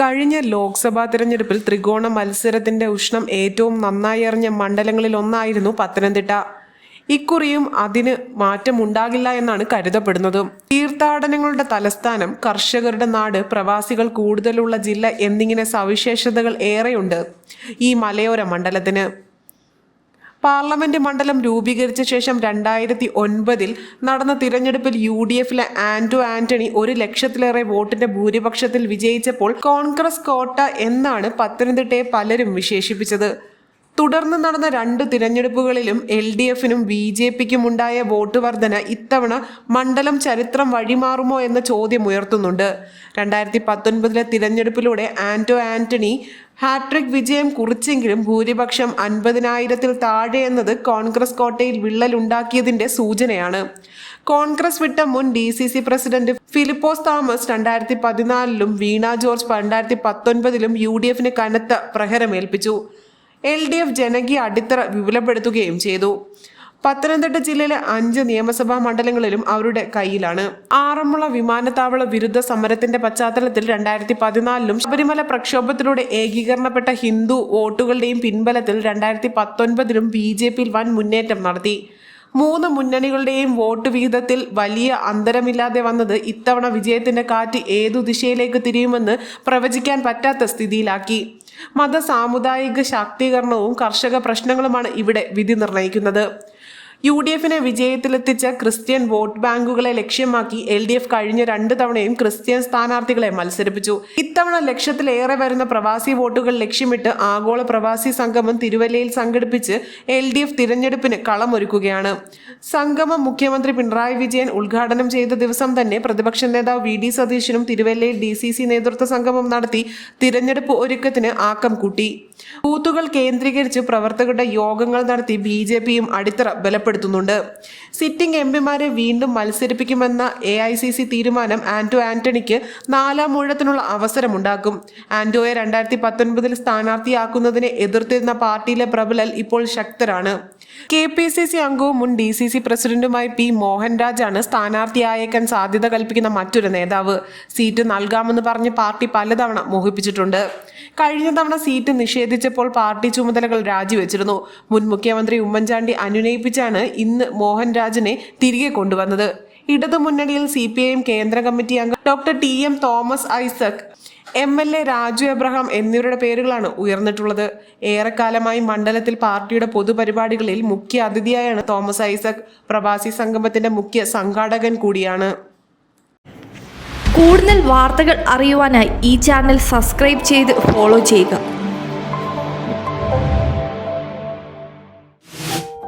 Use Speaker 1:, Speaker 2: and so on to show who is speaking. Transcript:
Speaker 1: കഴിഞ്ഞ ലോക്സഭാ തിരഞ്ഞെടുപ്പിൽ ത്രികോണ മത്സരത്തിന്റെ ഉഷ്ണം ഏറ്റവും നന്നായി അറിഞ്ഞ മണ്ഡലങ്ങളിൽ ഒന്നായിരുന്നു പത്തനംതിട്ട. ഇക്കുറിയും അതിന് മാറ്റമുണ്ടാകില്ല എന്നാണ് കരുതപ്പെടുന്നത്. തീർത്ഥാടനങ്ങളുടെ തലസ്ഥാനം കർഷകരുടെ നാട് പ്രവാസികൾ കൂടുതലുള്ള ജില്ല എന്നിങ്ങനെ സവിശേഷതകൾ ഏറെയുണ്ട് ഈ മലയോര മണ്ഡലത്തിന്. പാർലമെന്റ് മണ്ഡലം രൂപീകരിച്ച ശേഷം രണ്ടായിരത്തി ഒൻപതിൽ നടന്ന തിരഞ്ഞെടുപ്പിൽ യു ഡി എഫിലെ ആന്റോ ആന്റണി ഒരു ലക്ഷത്തിലേറെ വോട്ടിന്റെ ഭൂരിപക്ഷത്തിൽ വിജയിച്ചപ്പോൾ കോൺഗ്രസ് കോട്ട എന്നാണ് പത്തനംതിട്ടയെ പലരും വിശേഷിപ്പിച്ചത്. തുടർന്ന് നടന്ന രണ്ട് തിരഞ്ഞെടുപ്പുകളിലും എൽ ഡി എഫിനും ബി ജെ പിക്കും ഉണ്ടായ വോട്ട് വർധന ഇത്തവണ മണ്ഡലം ചരിത്രം വഴിമാറുമോ എന്ന ചോദ്യം ഉയർത്തുന്നുണ്ട്. രണ്ടായിരത്തി പത്തൊൻപതിലെ തിരഞ്ഞെടുപ്പിലൂടെ ആന്റോ ആന്റണി ഹാട്രിക് വിജയം കുറിച്ചെങ്കിലും ഭൂരിപക്ഷം അൻപതിനായിരത്തിൽ താഴെ എന്നത് കോൺഗ്രസ് കോട്ടയിൽ വിള്ളലുണ്ടാക്കിയതിന്റെ സൂചനയാണ്. കോൺഗ്രസ് വിട്ട മുൻ D C C president Philipose Thomas രണ്ടായിരത്തി പതിനാലിലും വീണ ജോർജ് രണ്ടായിരത്തി പത്തൊൻപതിലും യു ഡി എഫിന് കനത്ത പ്രഹരമേൽപ്പിച്ചു. എൽ ഡി എഫ് ജനകീയ അടിത്തറ വിപുലപ്പെടുത്തുകയും ചെയ്തു. പത്തനംതിട്ട ജില്ലയിലെ അഞ്ച് നിയമസഭാ മണ്ഡലങ്ങളിലും അവരുടെ കയ്യിലാണ്. ആറന്മുള വിമാനത്താവള വിരുദ്ധ സമരത്തിന്റെ പശ്ചാത്തലത്തിൽ രണ്ടായിരത്തി പതിനാലിലും ശബരിമല പ്രക്ഷോഭത്തിലൂടെ ഏകീകരണപ്പെട്ട ഹിന്ദു വോട്ടുകളുടെയും പിൻബലത്തിൽ രണ്ടായിരത്തി പത്തൊൻപതിലും ബി ജെ പിയിൽ വൻ മുന്നേറ്റം നടത്തി. മൂന്ന് മുന്നണികളുടെയും വോട്ട് വിഹിതത്തിൽ വലിയ അന്തരമില്ലാതെ വന്നത് ഇത്തവണ വിജയത്തിന്റെ കാറ്റ് ഏതു ദിശയിലേക്ക് തിരിയുമെന്ന് പ്രവചിക്കാൻ പറ്റാത്ത സ്ഥിതിയിലാക്കി. മത സാമുദായിക ശാക്തീകരണവും കർഷക പ്രശ്നങ്ങളുമാണ് ഇവിടെ വിധി നിർണയിക്കുന്നത് യു ഡി എഫിനെ വിജയത്തിലെത്തിച്ച ക്രിസ്ത്യൻ വോട്ട് ബാങ്കുകളെ ലക്ഷ്യമാക്കി എൽ ഡി എഫ് കഴിഞ്ഞ രണ്ട് തവണയും ക്രിസ്ത്യൻ സ്ഥാനാർത്ഥികളെ മത്സരിപ്പിച്ചു. ഇത്തവണ ലക്ഷത്തിലേറെ വരുന്ന പ്രവാസി വോട്ടുകൾ ലക്ഷ്യമിട്ട് ആഗോള പ്രവാസി സംഗമം തിരുവല്ലയിൽ സംഘടിപ്പിച്ച് എൽ ഡി എഫ് തിരഞ്ഞെടുപ്പിന് കളമൊരുക്കുകയാണ്. സംഗമം മുഖ്യമന്ത്രി പിണറായി വിജയൻ ഉദ്ഘാടനം ചെയ്ത ദിവസം തന്നെ പ്രതിപക്ഷ നേതാവ് വി ഡി സതീശനും തിരുവല്ലയിൽ ഡി സി സി നേതൃത്വ സംഗമം നടത്തി തിരഞ്ഞെടുപ്പ് ഒരുക്കത്തിന് ആക്കം കൂട്ടി. ബൂത്തുകൾ കേന്ദ്രീകരിച്ച് പ്രവർത്തകരുടെ യോഗങ്ങൾ നടത്തി ബി ജെ പിയും അടിത്തറ ബലപ്പെടുത്തുന്നുണ്ട് സിറ്റിംഗ് എം പിമാരെ വീണ്ടും മത്സരിപ്പിക്കുമെന്ന എ ഐ സി സി തീരുമാനം ആന്റോ ആന്റണിക്ക് നാലാം ഊഴത്തിനുള്ള അവസരമുണ്ടാക്കും. ആന്റോയെ രണ്ടായിരത്തി പത്തൊൻപതിൽ സ്ഥാനാർത്ഥിയാക്കുന്നതിനെ എതിർത്തിരുന്ന പാർട്ടിയിലെ പ്രബലൽ ഇപ്പോൾ ശക്തരാണ്. കെ പി സി സി അംഗവും മുൻ ഡി സി സി പ്രസിഡന്റുമായി പി മോഹൻരാജാണ് സ്ഥാനാർത്ഥിയായേക്കാൻ സാധ്യത കൽപ്പിക്കുന്ന മറ്റൊരു നേതാവ്. സീറ്റ് നൽകാമെന്ന് പറഞ്ഞ് പാർട്ടി പലതവണ മോഹിപ്പിച്ചിട്ടുണ്ട്. കഴിഞ്ഞ തവണ സീറ്റ് നിഷേധിച്ചപ്പോൾ പാർട്ടി ചുമതലകൾ രാജിവെച്ചിരുന്നു. മുൻ മുഖ്യമന്ത്രി ഉമ്മൻചാണ്ടി അനുനയിപ്പിച്ചാണ് ഇന്ന് മോഹൻരാജിനെ തിരികെ കൊണ്ടുവന്നത്. ഇടതു മുന്നണിയിൽ സി പി ഐ എം കേന്ദ്ര കമ്മിറ്റി അംഗം doctor T M Thomas Isaac M L A Raju Abraham എന്നിവരുടെ പേരുകളാണ് ഉയർന്നിട്ടുള്ളത്. ഏറെക്കാലമായി മണ്ഡലത്തിൽ പാർട്ടിയുടെ പൊതുപരിപാടികളിൽ മുഖ്യ അതിഥിയായാണ് തോമസ് ഐസക്. പ്രവാസി സംഗമത്തിന്റെ മുഖ്യ സംഘാടകൻ കൂടിയാണ്.
Speaker 2: കൂടുതൽ വാർത്തകൾ അറിയുവാനായി ഈ ചാനൽ സബ്സ്ക്രൈബ് ചെയ്ത് ഫോളോ ചെയ്യുക.